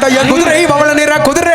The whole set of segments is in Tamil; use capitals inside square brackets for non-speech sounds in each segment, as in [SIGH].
அடைய குதிரை பவள நிற குதிரை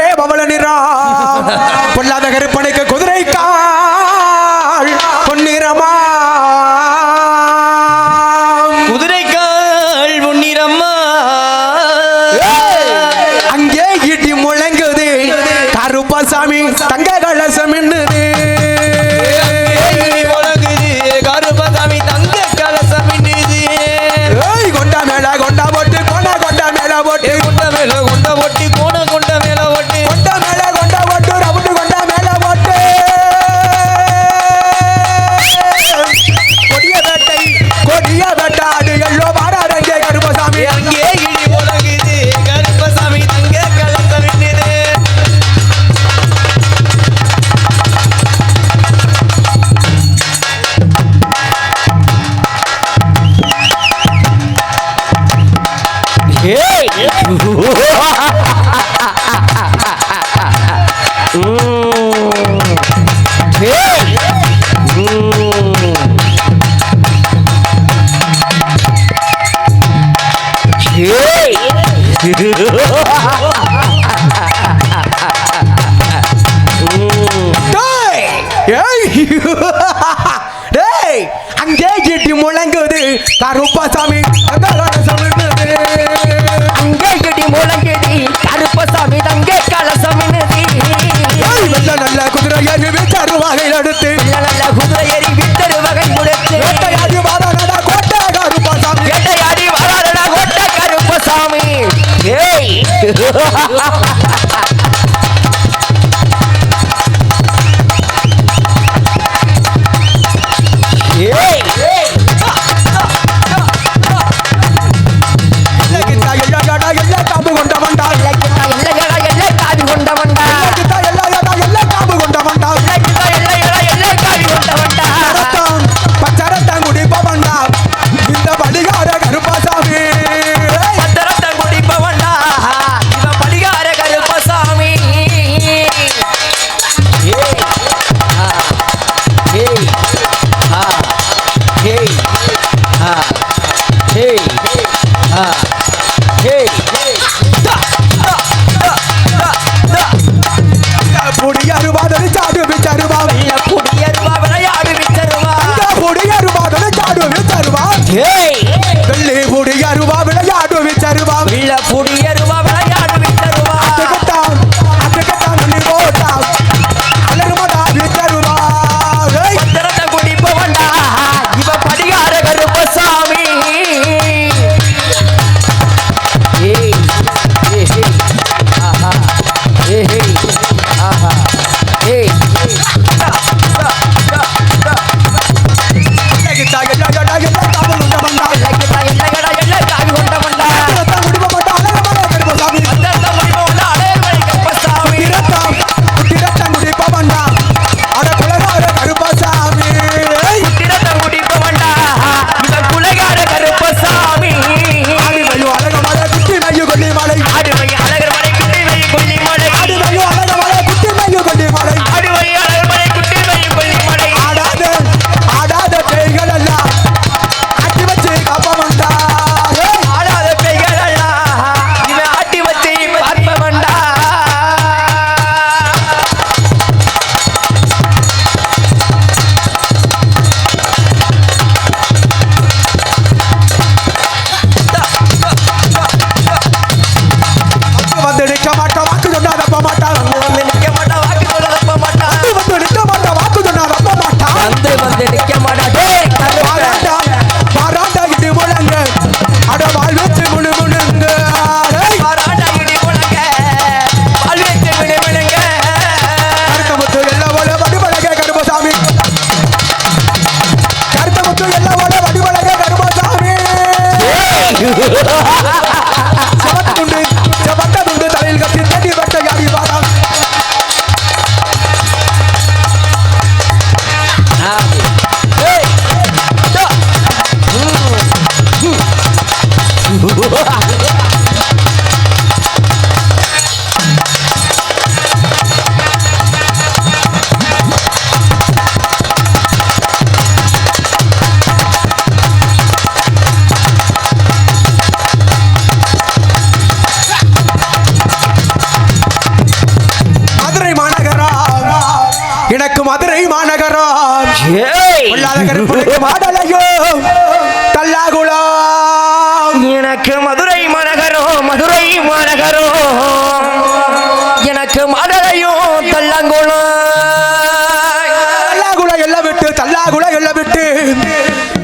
உலகில் விட்டு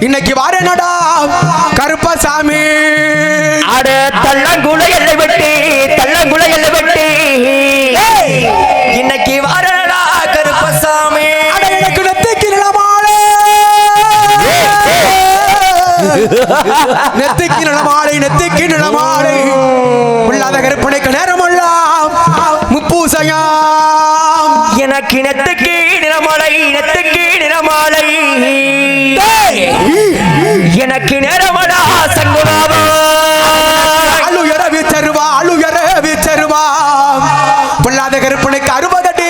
இன்னைக்கு வாரேனடா கருப்பசாமி. அட தள்ளங்குலையில விட்டு தள்ளங்குலையில விட்டு. இன்னைக்கு வாரேனடா கருப்பசாமி. அட எனக்கு நெத்திக்கிறமாளே உள்ளாத கருப்பனைக்கு நேரமெல்லாம் முப்பூசையா எனக்கு நெத்துக்கு நிலமாலை நெத்துக்கு நிலமாலை. எனக்கு நேரமடா சங்குபாபா அழுயரவி தருவா அழுயரவி தருவா பொல்லாத கருப்பனுக்கு அருபகடி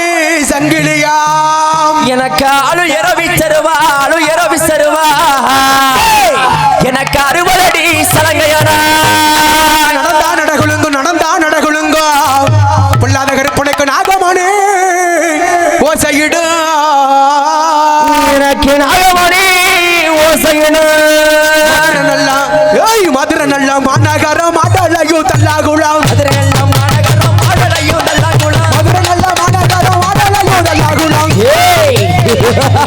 சங்கிலியா. எனக்கு அழு இரவி தருவா அழு இரவி Yeah. [LAUGHS]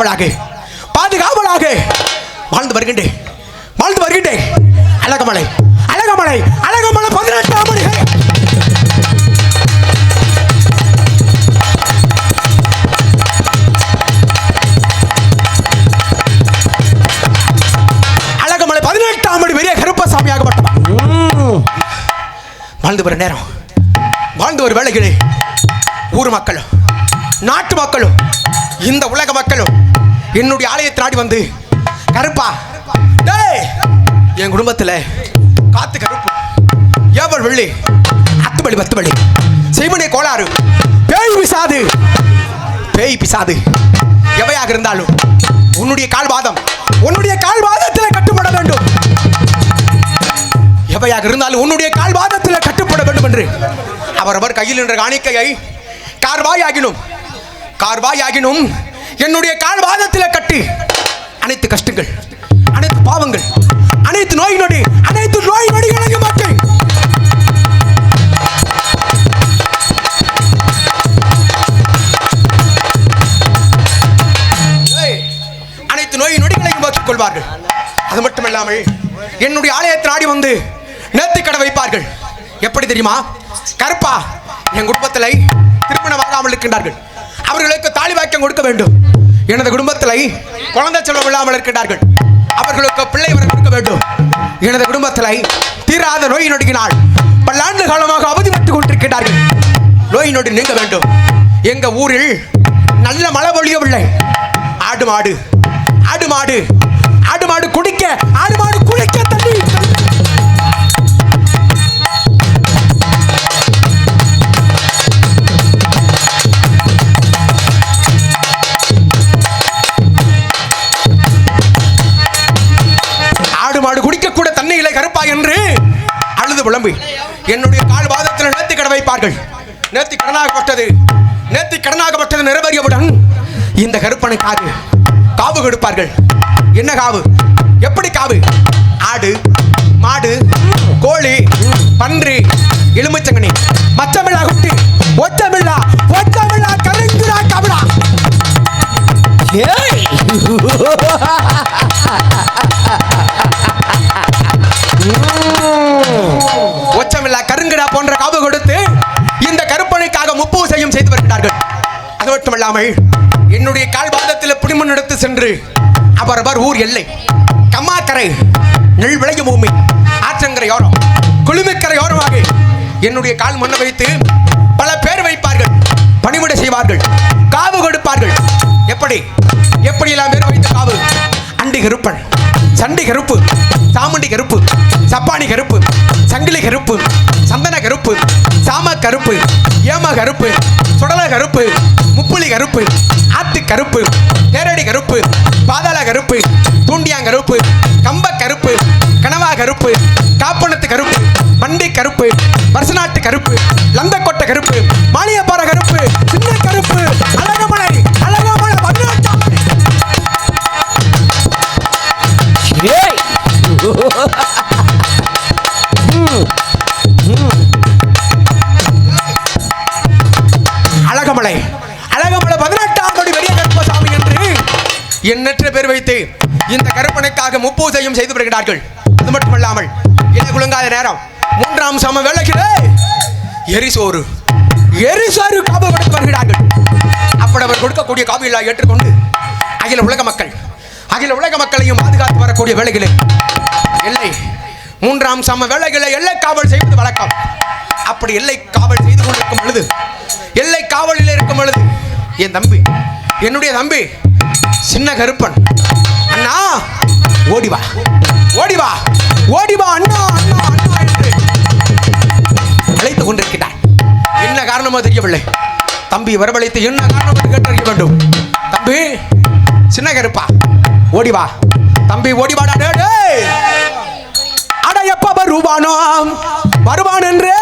பாதுகாவலாக பாதுகாவலாக வாழ்ந்து வருகின்றேன். வாழ்ந்து வருகின்றேன். அழகமலை. அழகமலை. அழகமலை பதினெட்டாம் மணி அழகமலை பதினெட்டாம் மணி பெரிய கருப்பசாமியாக மட்டும். வாழ்ந்து வர நேரம். வாழ்ந்து ஒரு வேலைகளே ஊர் மக்களும் நாட்டு மக்களும் இந்த உலக மக்களும் என்னுடைய ஆலயத்தை நாடி வந்து. கருப்பா. டேய் என் குடும்பத்தில் காத்து கருப்பு. ஏவல் வெள்ளி. அத்து பலி பத்து பலி செய்வனே கோளாறு. பேய் பிசாது. பேய் பிசாது. எவையாக இருந்தாலும் உன்னுடைய கால்வாதம் உன்னுடைய கால்வாதத்தில் கட்டுப்பட வேண்டும். எவையாக இருந்தாலும் உன்னுடைய கால்வாதத்தில் கட்டுப்பட வேண்டும் என்று அவரவர் கையில் என்ற காணிக்கையை கார்வாயாகினும் கார்வாயாகினும் என்னுடைய கால்வாதத்தில் கட்டி அனைத்து கஷ்டங்கள் அனைத்து பாவங்கள் அனைத்து நோய் நொடி அனைத்து நோய் நொடிகளையும் மாற்றி. ஏய், அனைத்து நோய் நொடிகளையும் மாற்றிக் கொள்வார்கள். அது மட்டுமல்லாமல் என்னுடைய ஆலயத்தை ஆடி வந்து நேர்த்தி கடை வைப்பார்கள். எப்படி தெரியுமா? கருப்பா என் குடும்பத்தில் திருமணம் ஆகாமல் இருக்கின்றார்கள். அவர்களுக்கு தாலி வாக்கியம் கொடுக்க வேண்டும். எனது குடும்பத்தில் குழந்தை செல்வம் இல்லாமல் இருக்கின்றார்கள். அவர்களுக்கு பிள்ளை கொடுக்க வேண்டும். எனது குடும்பத்தில் தீராத நோய் நொடியினால் பல்லாண்டு காலமாக அவதிப்பட்டு கொண்டிருக்கிறார்கள் நோய் நொடி நீங்க வேண்டும். எங்க ஊரில் நல்ல மழை பொழியவில்லை. ஆடு மாடு ஆடு மாடு ஆடு மாடு குடிக்க ஆடு மாடு குளிக்க என்னுடைய கால் வாதத்தில் நேர்த்தி கடன் வைப்பார்கள். நேர்த்தி கடனாகப்பட்டது நேர்த்தி கடனாகப்பட்டது நிறைவேறியவுடன் இந்த கருப்பனுக்காக காவு கொடுப்பார்கள். என்ன காவு? எப்படி காவு? ஆடு மாடு கோழி பன்றி எலுமிச்சங்கனி. மச்சமில்லா குட்டி ஒச்சமில்லா ஒச்சமில்லா கருங்குரா கபடா ஏய்! [LAUGHS] ஒச்சமில்லா கருங்கடா போன்ற காவு கொடுத்து இந்த கருப்பனுக்காக முப்பூசையும் செய்து வருகிறார்கள். அது மட்டுமல்லாமல் என்னுடைய கால்பாதத்தில் பிடிமண் எடுத்து சென்று அவரவர் ஊர் எல்லை கம்மாக்கரை நெல் விளையும் பூமி ஆற்றங்கரையோரம் குளுமிக்கரையோரமாக என்னுடைய கால் மண்ணை வைத்து பல பேர் வைப்பார்கள் பணிவிட செய்வார்கள் காவு கொடுப்பார்கள். எப்படி? எப்படி எல்லாம் பேர் வைத்த காவு? அண்டி கருப்பன் சண்டி கருப்பு சாமுண்டி கருப்பு சப்பானி கருப்பு சங்கிலி கருப்பு சந்தன கருப்பு சாம கருப்பு ஏம கருப்பு சுடல கருப்பு முப்புளி கருப்பு ஆத்து கருப்பு தேரடி கருப்பு பாதாள கருப்பு தூண்டியாங்கருப்பு கம்ப கருப்பு கனவா கருப்பு காப்பணத்து கருப்பு மண்டி கருப்பு வருசநாட்டு கருப்பு லந்தக்கோட்டை கருப்பு எண்ணற்ற பேர் வைத்து இந்த கருப்பனைக்காக முப்பூசையும் செய்து வருகிறார்கள் அது மட்டுமல்லாமல் இலை குலுங்காத நேரம். மூன்றாம் சம வேலைகளே எரிசோறு எரிசோறு காப்பு கொடுத்து வருகிறார்கள். அப்படி அவர் கொடுக்கக்கூடிய காவியெல்லாம் ஏற்றுக்கொண்டு அகில உலக மக்கள் அகில உலக மக்களையும் பாதுகாத்து வரக்கூடிய வேலைகளே எல்லை மூன்றாம் சம வேலைகளை எல்லை காவல் செய்வது வழக்கம். அப்படி எல்லை காவல் செய்து கொண்டிருக்கும் பொழுது எல்லை காவலில் இருக்கும் பொழுது என் தம்பி என்னுடைய தம்பி சின்ன கருப்பன். அண்ணா ஓடி வா. ஓடி வா. ஓடி வா அண்ணா அண்ணா அண்ணா என்று அழைத்துக் கொண்டிருக்கிறார் என்ன காரணமோ தெரியவில்லை. தம்பி வரவழைத்து என்ன காரணம் என்று கேட்டறிய வேண்டும். தம்பி சின்ன கருப்பா ஓடி வா. தம்பி ஓடி வாடா. டேய், அட எப்ப வருவானோ? வருவான் என்று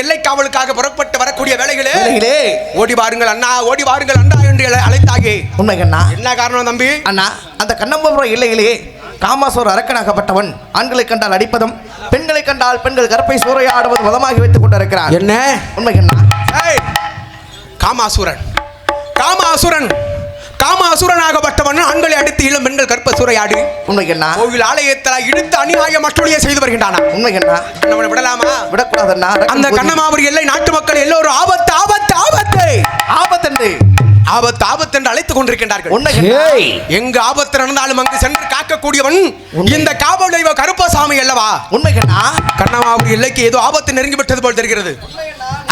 எல்லை காவலுக்காக புறப்பட்டு வரக்கூடிய வேளைகளே வேலையிலே ஓடி வாருங்கள் அண்ணா ஓடி வாருங்கள் அண்ணா என்று அழை- அழைத்தாயே. உண்மை கண்ணா. என்ன காரணம் தம்பி? அண்ணா அந்த கண்ணம்புரம் இல்லையிலே காமாசோர் அரக்கனாகப்பட்டவன் ஆண்களை கண்டால் அடிப்பதும் பெண்களை கண்டால் பெண்கள் கற்பை சூறையாடுவது மதமாகி வைத்துக் கொண்டிருக்கிறார். என்ன? உண்மை கண்ணா. ஏய், காமாசுரன். காமாசுரன் காமாசுரனாகப்பட்டவன் ஆண்களை அடித்து இளம் பெண்கள் கற்ப சூறையாடு. உண்மை கண்ணா கோவில் ஆலயத்தில் இழுத்து அநியாய மற்றொழிய செய்து வருகின்றானா? உண்மை நம்மளை விடலாமா? விடக்கூடாதண்ணா அந்த கண்ணமாபுரி எல்லை நாட்டு மக்கள் எல்லோரும் ஆபத்து ஆபத்து ஆபத்து. ஆபத்தன்று ஆபத்து ஆபத்து என்று அழைத்துக் கொண்டிருக்கின்றார்கள். எங்கு ஆபத்து நடந்தாலும் அங்கு சென்று காக்கக்கூடியவன் இந்த காவல் தெய்வ கருப்பசாமி அல்லவா? உண்மை கண்ணா கண்ணமாபுரி எல்லைக்கு ஏதோ ஆபத்து நெருங்கி விட்டது போல் தெரிகிறது.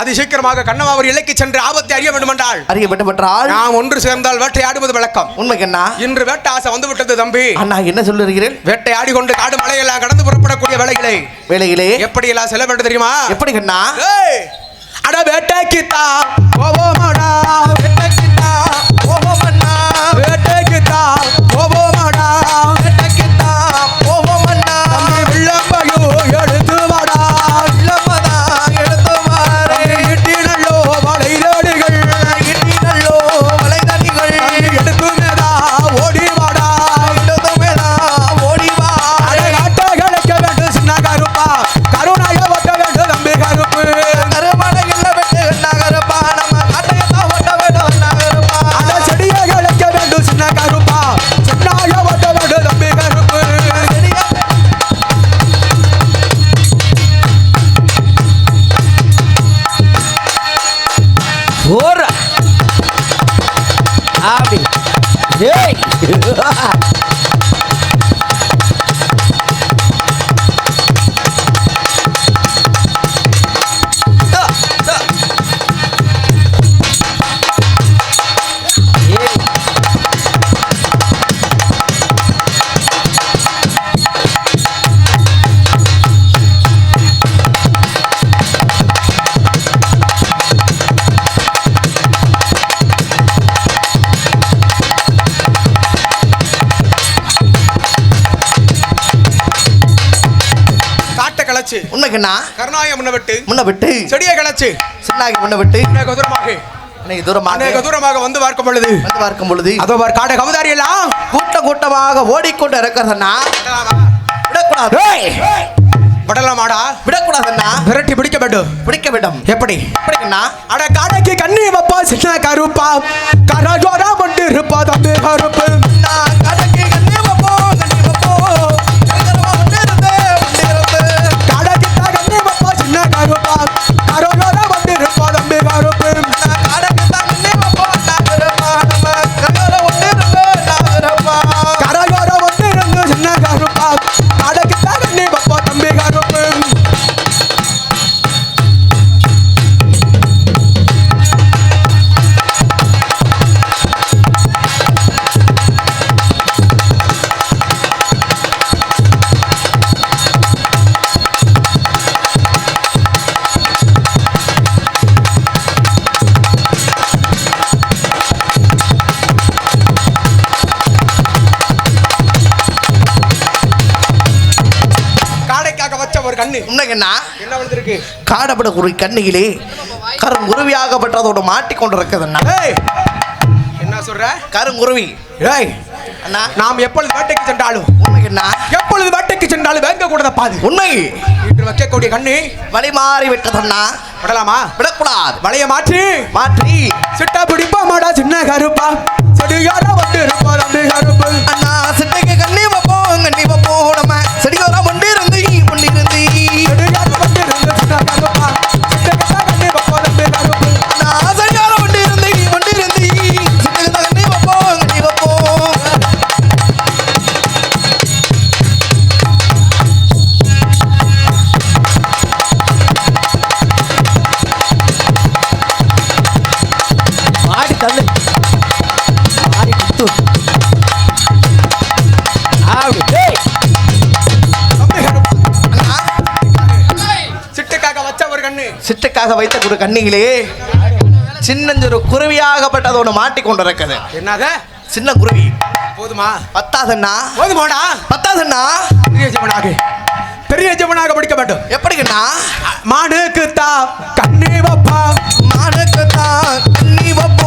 அது சீக்கிரமாக கண்ணமாபுரி எல்லைக்கு சென்று ஆபத்தை அறிய வேண்டும் என்றால் அறியப்பட்ட பெற்றால் நாம் ஒன்று சேர்ந்தால் வேட்டையாடுவது வழக்கம். உண்மை கண்ணா? இன்று வேட்டை ஆசை வந்து விட்டது தம்பி. அண்ணா என்ன சொல்லுகிறீர்கள்? வேட்டையாடி கொண்டு காடு மலையெல்லாம் கடந்து புறப்படக்கூடிய வேலைகளை வேலையிலே எப்படி எல்லாம் செல்ல வேண்டும் தெரியுமா? எப்படி கண்ணா? ஏய், அட வேட்டைக்குத்தா போவோமாடா வேட்டைக்குத்தா போவோமண்ணா வேட்டைக்குத்தா போவோமாடா காட்டை களைச்சு உண்மை கண்ணா கருணாய முன்ன விட்டு முன்ன விட்டு செடியை களைச்சு சின்னாகி முன்ன விட்டு தூரமாக அன்னைக்கு தூரமாக அநேக தூரமாக வந்து பார்க்கும் பொழுது. வந்து பார்க்கும் பொழுது. அதோ பார் காடை கவுதாரி எல்லாம். கூட்டம் கூட்டமாக ஓடிக்கொண்டு இருக்கிறதண்ணா. விடக்கூடாது. விடலாமாடா? விடக்கூடாதுண்ணா. விரட்டி பிடிக்க வேண்டும். பிடிக்க வேண்டும் எப்படி? எப்படிங்கண்ணா? அட காடைக்கு கண்ணி வைப்பா சின்ன கருப்பா. கரஜோரா மண்டு இருப்பா தம்பி கருப்பு. நான் கடைக்கு காடப்பட ஒரு கண்ணியிலே கருங்குருவியாகப்பட்டதோடு மாட்டிக்கொண்டிருக்குதுண்ணா ஏய் என்ன சொல்ற? கருங்குருவி ஏய் அண்ணா. நாம் எப்பொழுது வேட்டைக்கு சென்றாலும் உண்மைங்கண்ணா எப்பொழுது வேட்டைக்கு சென்றாலும் வேங்க கூடாத பாது. உண்மை. இன்று வைக்கக்கூடிய கண்ணு வழி மாறி விட்டதண்ணா விடலாமா? விடக்கூடாது. வளைய மாற்றி. மாற்றி. சிட்டா பிடிப்பா மாடா சின்ன கருப்பா. செடியார வந்து இருப்பா அண்ணா சிட்டுக்காக வைத்த ஒரு கண்ணியிலே சின்னஞ்சொரு குருவியாகப்பட்டதோடு மாட்டிக்கொண்டிருக்குது என்னத? சின்ன குருவி. போதுமா? பத்தாதண்ணா போதுமாடா. பத்தாதண்ணா பெரிய ஜமனாக பெரிய ஜமனாக படிக்க வேண்டும். உண்மைக்கண்ணா மானுக்கு தான் கண்ணி வப்பா மானுக்கு தான் கண்ணி வைப்போம்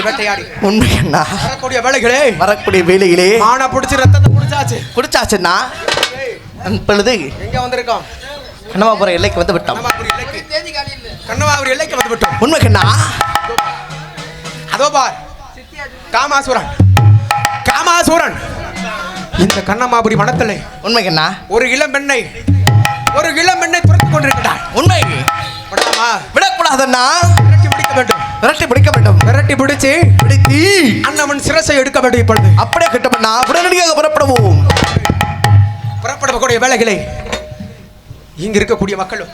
மானுக்கு வேட்டையாடி உண்மைக்கண்ணா வரக்கூடிய வேலைகளே வரக்கூடிய வேலையிலே மானை பிடிச்சி ரத்தத்தை பிடிச்சாச்சு குடிச்சாச்சுன்னா இப்பொழுது எங்க வந்திருக்கோம்? கண்ணமாபுரம் எல்லைக்கு வந்து விட்டோம். கண்ணமாபுரி எல்லைக்கு. வந்து விட்டோம். உண்மைக்கண்ணா அதோ பார். காமாசூரன். காமாசூரன். இந்த கண்ணமாபுரி வனத்திலே உண்மைக்கண்ணா ஒரு இளம் பெண்ணை ஒரு இளம் பெண்ணை துரத்து கொண்டிருக்கிறாள். உண்மை. விடாமா. விடக்கூடாதண்ணா. வேண்டும். விரட்டி பிடிக்க வேண்டும். விரட்டி பிடிச்சு பிடித்தி அண்ணவன் சிரசை எடுக்க வேண்டும் இப்பொழுது. அப்படியே கிட்டப்பண்ணா. உடனடியாக புறப்படுவோம். புறப்படக்கூடிய வேலைகளை இங்கு இருக்கக்கூடிய மக்களும்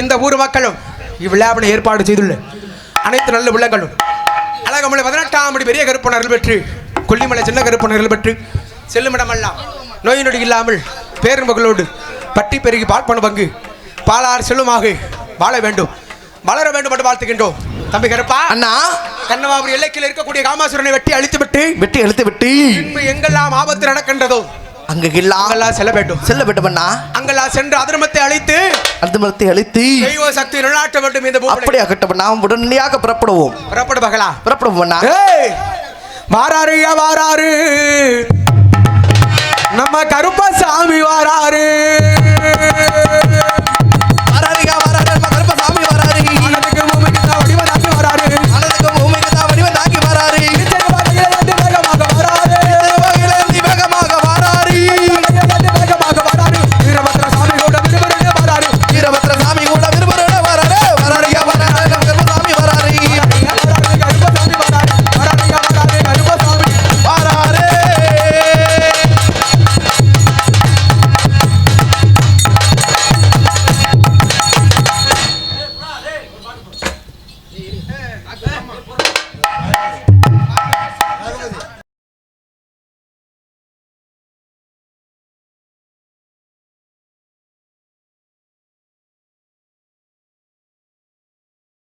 இந்த ஊர் மக்களும் இவ்விழாவினை ஏற்பாடு செய்துள்ள அனைத்து நல்ல உள்ளங்களும் அழகமலை பதினெட்டாம் படி பெரிய கருப்பனர்கள் பெற்று கொல்லிமலை சின்ன கருப்பனர்கள் பெற்று செல்லுமிடமெல்லாம் நோய் நொடி இல்லாமல் பேரும்பகளோடு பட்டி பெருகி பால் பங்கு பாலார் செல்லுமாக வாழ வேண்டும். வளர வேண்டும் என்று வாழ்த்துகின்றோம். தம்பி கருப்பா அண்ணா. கண்ணமாபுரி எல்லைக்கில் இருக்கக்கூடிய காமாசுரனை வெட்டி அழித்துவிட்டு வெட்டி விட்டு. பின்பு எங்கெல்லாம் ஆபத்து நடக்கின்றதோ அங்கு அங்கெல்லாம் செல்ல வேண்டும். செல்ல விட்டோம்னா அங்கெல்லாம் சென்று அதர்மத்தை அழித்து அந்த மரத்தை அழித்து தெய்வ சக்தி நிலாட்ட வேண்டும் இந்த அப்படியே கிட்டப்பண்ணா உடனடியாக புறப்படுவோம். புறப்படு பகலா புறப்படுவோம் அண்ணா. வாராரு வாராரு. நம்ம கருப்பசாமி வாராரு.